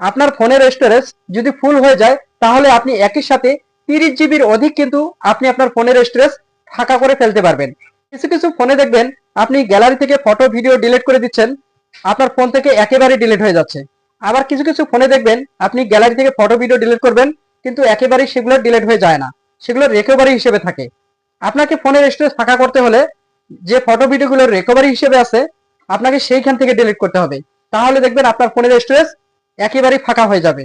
আপনার ফোনের স্টোরেজ যদি ফুল হয়ে যায়, তাহলে আপনি একই সাথে তিরিশ জিবির অধিক কিন্তু আপনি আপনার ফোনের স্টোরেজ ফাঁকা করে ফেলতে পারবেন। কিছু কিছু ফোনে দেখবেন, আপনি গ্যালারি থেকে ফটো ভিডিও ডিলিট করে দিচ্ছেন, আপনার ফোন থেকে একেবারে ডিলিট হয়ে যাচ্ছে। আবার কিছু কিছু ফোনে দেখবেন, আপনি গ্যালারি থেকে ফটো ভিডিও ডিলিট করবেন, কিন্তু একেবারেই সেগুলো ডিলিট হয়ে যায় না। সেগুলো রেকভারি হিসেবে থাকে। আপনাকে ফোনের স্টোরেজ ফাঁকা করতে হলে যে ফটো ভিডিওগুলো রেকভারি হিসেবে আছে, আপনাকে সেইখান থেকে ডিলিট করতে হবে। তাহলে দেখবেন আপনার ফোনের স্টোরেজ একেবারেই ফাঁকা হয়ে যাবে।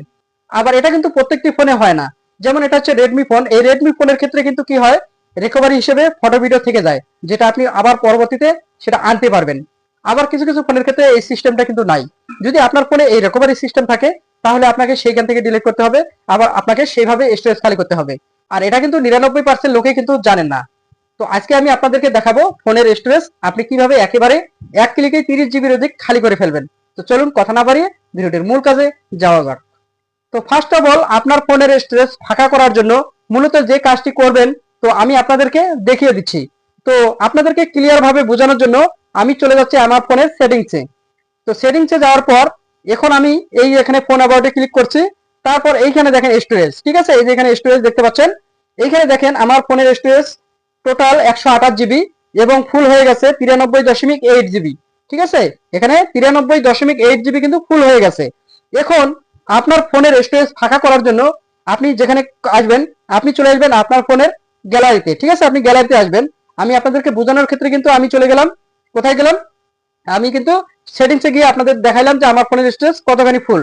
আবার এটা কিন্তু প্রত্যেকটি ফোনে হয় না। যেমন এটা হচ্ছে রেডমি ফোন এই রেডমি ফোনের ক্ষেত্রে কিন্তু কি হয়? রিকভারি হিসেবে ফটো ভিডিও থেকে যায়, যেটা আপনি আবার পরবর্তীতে সেটা আনতে পারবেন। আবার কিছু কিছু ফোনের ক্ষেত্রে এই সিস্টেমটা কিন্তু নাই। যদি আপনার ফোনে এই রিকভারি সিস্টেম থাকে, তাহলে আপনাকে সেইখান থেকে ডিলিট করতে হবে। আবার আপনাকে সেইভাবে স্টোরেজ খালি করতে হবে। আর এটা কিন্তু নিরানব্বই পার্সেন্ট লোকে কিন্তু জানেন না। তো আজকে আমি আপনাদেরকে দেখাবো ফোনের স্টোরেজ আপনি কীভাবে একেবারে এক ক্লিকে তিরিশ জিবির অধিক খালি করে ফেলবেন। তো চলুন কথা না বাড়িয়ে ভিডিওটির মূল কাজে যাওয়া যাক। তো ফার্স্ট অফ অল আপনার ফোনের স্টোরেজ ফাঁকা করার জন্য মূলত যে কাজটি করবেন, তো আমি আপনাদেরকে দেখিয়ে দিচ্ছি। তো আপনাদেরকে ক্লিয়ার ভাবে বোঝানোর জন্য আমি চলে যাচ্ছি আমার ফোনের সেটিংসে তো সেটিংসে যাওয়ার পর এখন আমি এই এখানে ফোন অ্যাবাউটে ক্লিক করছি, তারপর এইখানে দেখেন স্টোরেজ ঠিক আছে? এই যে এখানে স্টোরেজ দেখতে পাচ্ছেন? এইখানে দেখেন আমার ফোনের স্টোরেজ টোটাল একশো আঠাশ জিবি এবং ফুল হয়ে গেছে তিরানব্বই দশমিক এইট জিবি ঠিক আছে? এখানে তিরানব্বই দশমিক এইট জিবি কিন্তু ফুল হয়ে গেছে। এখন আপনার ফোনের স্টোরেজ ফাঁকা করার জন্য আপনি যেখানে আসবেন, আপনি চলে আসবেন আপনার ফোনের গ্যালারিতে ঠিক আছে? আপনি গ্যালারিতে আসবেন। আমি আপনাদেরকে বোঝানোর ক্ষেত্রে কিন্তু আমি চলে গেলাম। কোথায় গেলাম? আমি কিন্তু সেটিংসে গিয়ে আপনাদের দেখাইলাম যে আমার ফোনের স্টোরেজ কতখানি ফুল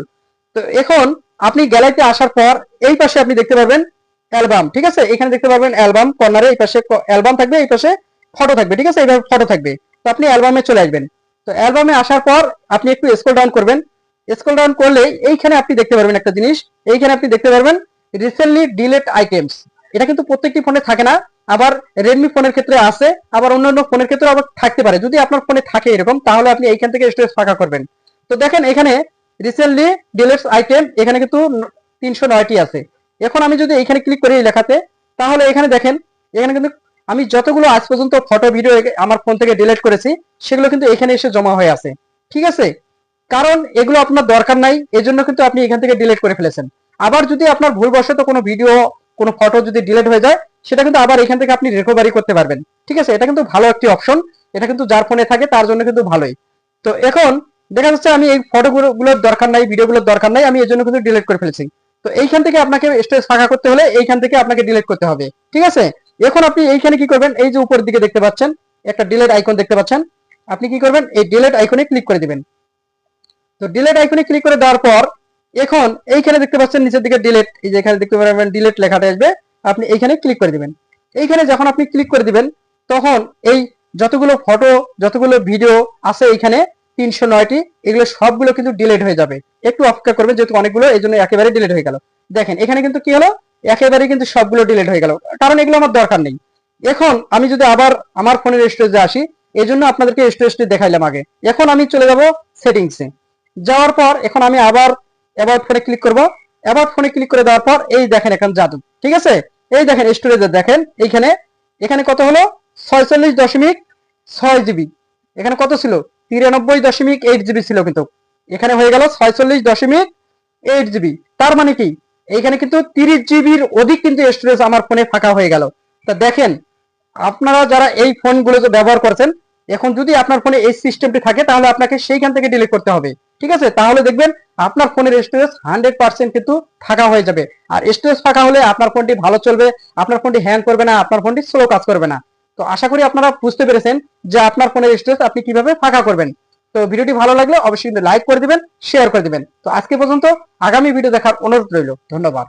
তো এখন আপনি গ্যালারিতে আসার পর এই পাশে আপনি দেখতে পাবেন অ্যালবাম। ঠিক আছে? এখানে দেখতে পাবেন অ্যালবাম কর্নারে এই পাশে অ্যালবাম থাকবে, এই পাশে ফটো থাকবে। ঠিক আছে? এইভাবে ফটো থাকবে। তো আপনি অ্যালবামে চলে আসবেন। তো অ্যালবামে আসার পর আপনি একটু স্ক্রল ডাউন করবেন। স্ক্রল ডাউন করলে এইখানে আপনি দেখতে পারবেন একটা জিনিস। এইখানে আপনি দেখতে পারবেন রিসেন্টলি ডিলেট আইটেমস এটা কিন্তু প্রত্যেকটি ফোনে থাকে না। আবার রেডমি ফোনের ক্ষেত্রে আছে, আবার অন্যান্য ফোনের ক্ষেত্রে আবার থাকতে পারে। যদি আপনার ফোনে থাকে এরকম, তাহলে আপনি এইখান থেকে স্টোরেজ ফাঁকা করবেন। তো দেখেন এখানে রিসেন্টলি ডিলেটস আইটেম এখানে কিন্তু তিনশো নয়টি আছে। এখন আমি যদি এখানে ক্লিক করি লেখাতে, তাহলে এখানে দেখেন, এখানে কিন্তু আমি যতগুলো আজ পর্যন্ত ফটো ভিডিও আমার ফোন থেকে ডিলিট করেছি, সেগুলো কিন্তু এখানে এসে জমা হয়ে আছে। ঠিক আছে? কারণ এগুলো আপনার দরকার নাই, এজন্য কিন্তু আপনি এখান থেকে ডিলিট করে ফেলেছেন। আবার যদি আপনার ভুলবশত কোনো ভিডিও কোনো ফটো যদি ডিলিট হয়ে যায়, সেটা কিন্তু আবার এখান থেকে আপনি রিকভারি করতে পারবেন। ঠিক আছে? এটা কিন্তু ভালো একটি অপশন এটা কিন্তু যার ফোনে থাকে, তার জন্য কিন্তু ভালোই। তো এখন দেখা যাচ্ছে আমি এই ফটোগুলোর দরকার নাই ভিডিওগুলোর দরকার নাই, আমি এর জন্য কিন্তু ডিলিট করে ফেলেছি। তো এইখান থেকে আপনাকে স্টোরেজ ফাঁকা করতে হলে এইখান থেকে আপনাকে ডিলিট করতে হবে। ঠিক আছে? এখন আপনি এইখানে কি করবেন? এই যে উপরের দিকে দেখতে পাচ্ছেন, একটা ডিলেট আইকন দেখতে পাচ্ছেন। আপনি কি করবেন? এই ডিলেট আইকনে ক্লিক করে দিবেন। তো ডিলেট আইকনে ক্লিক করে দেওয়ার পর, এখন এইখানে দেখতে পাচ্ছেন নিচের দিকে ডিলেট এই যে এখানে দেখতে পারবেন ডিলেট লেখাটা আসবে, আপনি এইখানে ক্লিক করে দিবেন। এইখানে যখন আপনি ক্লিক করে দিবেন, তখন এই যতগুলো ফটো যতগুলো ভিডিও আছে এইখানে, তিনশো নয়টি, এগুলো সবগুলো কিন্তু ডিলেট হয়ে যাবে। একটু অপেক্ষা করবেন, যেহেতু অনেকগুলো, এই জন্য একেবারে ডিলেট হয়ে গেল। দেখেন, এখানে কিন্তু কি হলো? একেবারে কিন্তু সবগুলো ডিলেট হয়ে গেল। কারণ এগুলো আমার দরকার নেই। এখন আমি যদি আবার আমার ফোনের স্টোরেজে আসি এই জন্য আপনাদেরকে স্টোরেজটি দেখাইলাম আগে। এখন আমি চলে যাব সেটিংসে যাওয়ার পর এখন আমি আবার অ্যাবাউট ফোনে ক্লিক করব। অ্যাবাউট ফোনে ক্লিক করে দেওয়ার পর এই দেখেন এখন জাদু ঠিক আছে? এই দেখেন স্টোরেজে দেখেন, এইখানে, এখানে কত হলো? ছয়চল্লিশ দশমিক ছয় জিবি। এখানে কত ছিল? তিরানব্বই দশমিক এইট জিবি ছিল কিন্তু। এখানে হয়ে গেল ছয়চল্লিশ দশমিক এইট জিবি। তার মানে কি? এইখানে কিন্তু তিরিশ জিবির অধিক কিন্তু স্টোরেজ আমার ফোনে ফাঁকা হয়ে গেল। তা দেখেন, আপনারা যারা এই ফোনগুলো ব্যবহার করছেন, এখন যদি আপনার ফোনে এই সিস্টেমটি থাকে, তাহলে আপনাকে সেইখান থেকে ডিলিট করতে হবে। ঠিক আছে? তাহলে দেখবেন, আপনার ফোনের স্টোরেজ হান্ড্রেড পার্সেন্ট কিন্তু ফাঁকা হয়ে যাবে। আর স্টোরেজ ফাঁকা হলে আপনার ফোনটি ভালো চলবে, আপনার ফোনটি হ্যাং করবে না, আপনার ফোনটি স্লো কাজ করবে না। তো আশা করি আপনারা বুঝতে পেরেছেন যে আপনার ফোনের স্টোরেজ আপনি কীভাবে ফাঁকা করবেন। তো ভিডিওটি ভালো লাগলে অবশ্যই কিন্তু লাইক করে দিবেন শেয়ার করে দিবেন। তো আজকে পর্যন্ত আগামী ভিডিও দেখার অনুরোধ রইল। ধন্যবাদ।